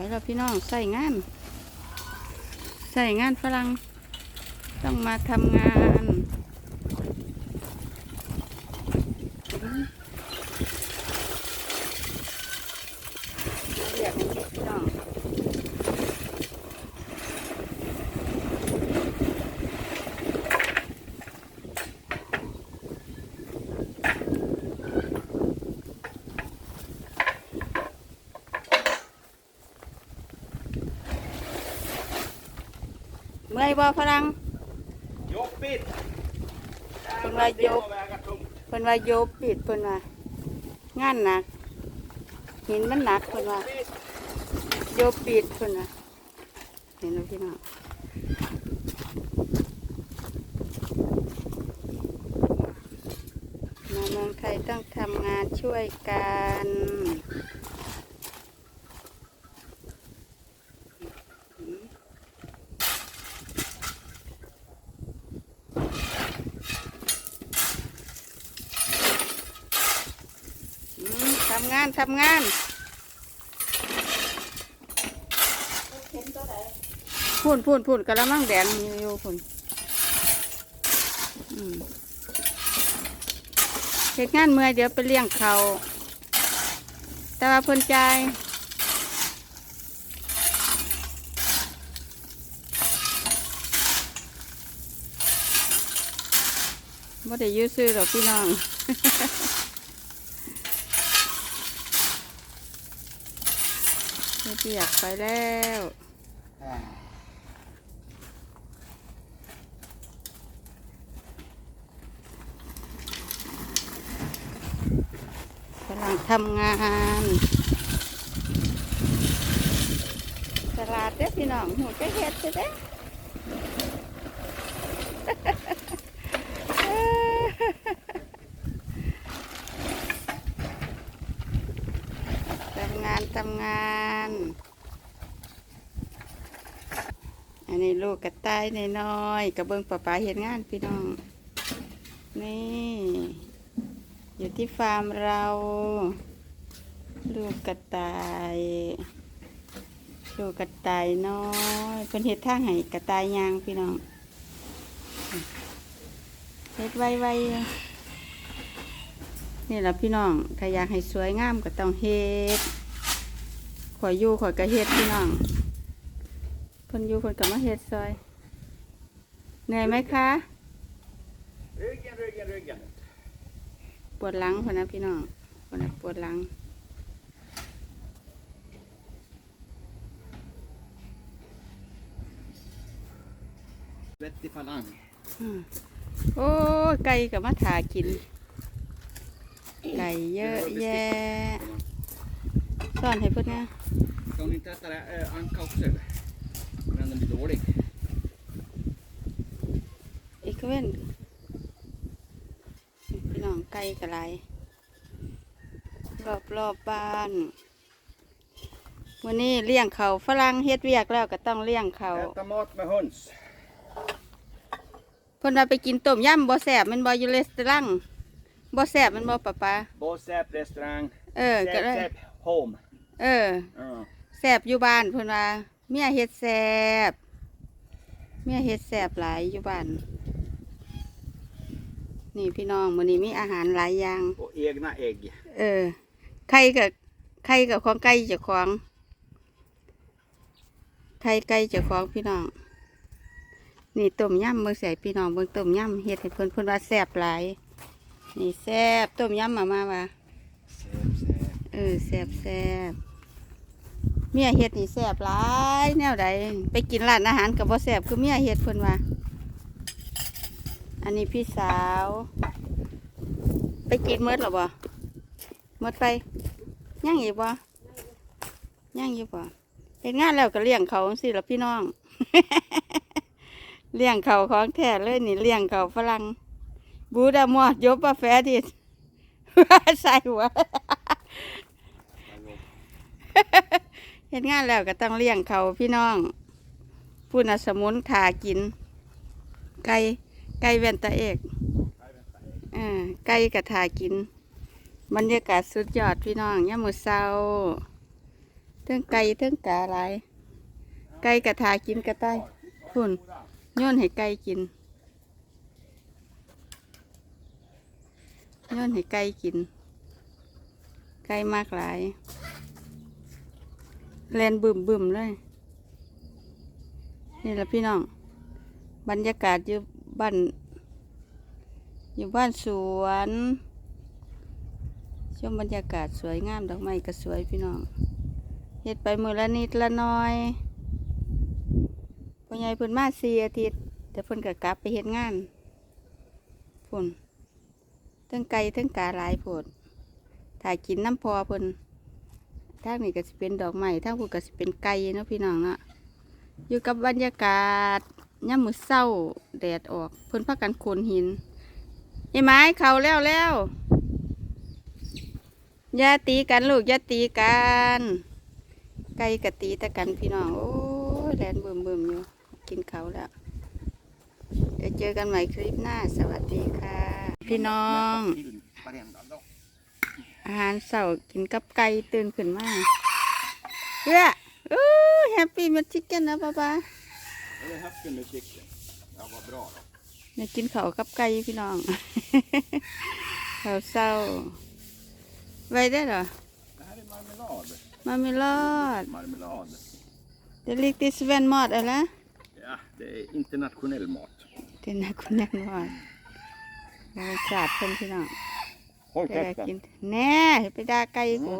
ไปแล้วพี่น้องใส่งานใส่งานฝรั่งต้องมาทำงานเรียกมันเด็กพี่น้อง เมื่อยบ่ฝรั่ง Jobbigt! Con var Det jobb. var väga tungt. เพิ่นว่าโยบปิดเพิ่นว่างานหนักหินมันหนักเพิ่นว่าโยบปิดเพิ่นว่าเห็นไหมพี่น้องมาเมืองไทยต้องทำงานช่วยกัน อืมทำงานทำงานพูนพูนพูนกระมังแดงอยู่อยู่พูนเหตุงานเมื่อยเดี๋ยวไปเลี้ยงเขาแต่ว่าเพิ่นใจไม่ได้ยื้อซื้อหรอกพี่น้อง ไม่เปียกไปแล้วกำลังทำงานตลาดเด้พี่น้องหูจะเฮ็ดจะเด้อทำงานทำงานี่ลูกกระต่ายนน้อยกระเบื้องป้าป๋าเห็นงานพี่น้อง นี่ อยู่ที่ฟาร์มเรา ลูกกระต่าย ลูกกระต่ายน้อยเป็นเห็ดท่าให้กระต่ายยางพี่น้องเฮ็ดไวๆนี่แหละพี่น้องถ้าอยากให้สวยงามก็ต้องเฮ็ดข่อยอยู่ข่อยก็เฮ็ดพี่น้อง เพิ่นอยู่เพิ่นก็มาเฮ็ดซอยเหนื่อยไหมคะ Ryggen, ryggen, ryggen. ปวดหลังคนนะพี่น้องคนนะปวดหลัง Vettig falang. อืมโอ้ยไก่กับมาถากิน ไก่เยอะแยะซ่อนให้เพิ่นนะ Ska hon inte äta det här äh, anka också eller? Men den blir dålig. อีกเว้นพี่น้องไก่กระไรรอบรอบบ้านวันนี้เลี้ยงเขาฝรั่งเฮ็ดเวียกแล้วก็ต้องเลี้ยงเขา Äta mat med höns. เพิ่นว่าไปกินต้มยำบ่แซ่บแมันบ่อยู่เลสตรังบ่แซ่บแมันบ่ป้าป้า Bosäp restaurang. เออก็ Säp, ได้ säp, home. เออ Ja. แสบอยู่บ้านเพิ่นว่า เมียเฮ็ดแสบเมียเฮ็ดแสบหลายอยู่บ้าน นี่พี่น้องมื้อนี้มีอาหารหลายอย่าง Och egna ägg. เออ ไข่กับไข่กับของไก่เจ้าของ ไข่ไก่เจ้าของพี่น้อง นี่ต้มยำเบิ่งใส่พี่น้องเบิ่งต้มยำเฮ็ดให้เพิ่นเพิ่นว่าแซ่บหลาย นี่แซ่บต้มยำมามาว่า Säp, säp. เออแซ่บแซ่บ เมียเฮ็ดนี่แซ่บหลายแนวใดไปกินร้านอาหารกับบ่แซ่บคือเมียเฮ็ดเพิ่นว่า อันนี้พี่สาว ไปกินเมดหรอบ่เมดไปย่างอีกบ่ย่างอยู่บ่เฮ็ดงานแล้วก็เลี้ยงเขาสิล่ะพี่น้อง เลี้ยงเขาของแท้เลยนี่เลี้ยงเขาฝรั่งบูดามอดยบปาแฟดิใส่หัว เฮ็ดงานแล้วก็ต้องเลี้ยงเขาพี่น้องพูนสมุนถากิน ไก่ไก่เวนตาเอกอไก่กับถากินบรรยากาศสุดยอดพี่น้องย่ามมือเศร้าเทิงไก่เทิงกาหลายไก่กระทากินกระต่ายพุ่นโย้อนให้ไก่กินโย้อนให้ไก่กิน ไก่มากหลาย แลนบึมบึมเลย นี่แหละพี่น้อง บรรยากาศอยู่บ้าน อยู่บ้านสวน ชมบรรยากาศสวยงามดอกไม้ก็สวยพี่น้องเฮ็ดไปมือละนิดละน้อยพ่อใหญ่เพิ่นมาสี่อาทิตย์ แต่เพิ่นก็กลับไปเฮ็ดงานพุ่นทั้งไก่ทั้งกาหลายโพดถ่ายกินน้ำพอเพิ่น ทางนี้ก็สิเป็นดอกไม้ทางพุ่นก็สิเป็นไก่เนาะพี่น้องเนาะอยู่กับบรรยากาศย่ำมือเศร้าแดดออกเพิ่นพากันโขนหินยายไม้เขาแล้วแล้วอย่าตีกันลูกอย่าตีกันไก่กะตีตะกันพี่น้องโอ้ยแดนเบิ่มเบิ่มอยู่กินเขาแล้วเดี๋ยวเจอกันใหม่คลิปหน้าสวัสดีค่ะ พี่น้อง อาหารเสาร์กินกับไก่ตื่นขึ้นมาเฮ้ยอู้แฮปปี้มาชิคเก้นนะป้าป้า Är det hacken med chicken? Ja, vad bra då. อยากกินข้าวกับไก่พี่น้องข้าวเศร้า ไว้ได้เหรอ Det här är marmelad. มาไม่รอด Marmelad. เดลิกติสเวนมอดอะไร Ja, det är internationell mat. เต็นนะคุณแน่นอนรสชาติเพิ่นพี่น้อง Håll ไปได้กิน แน่ไปด่าไก่กู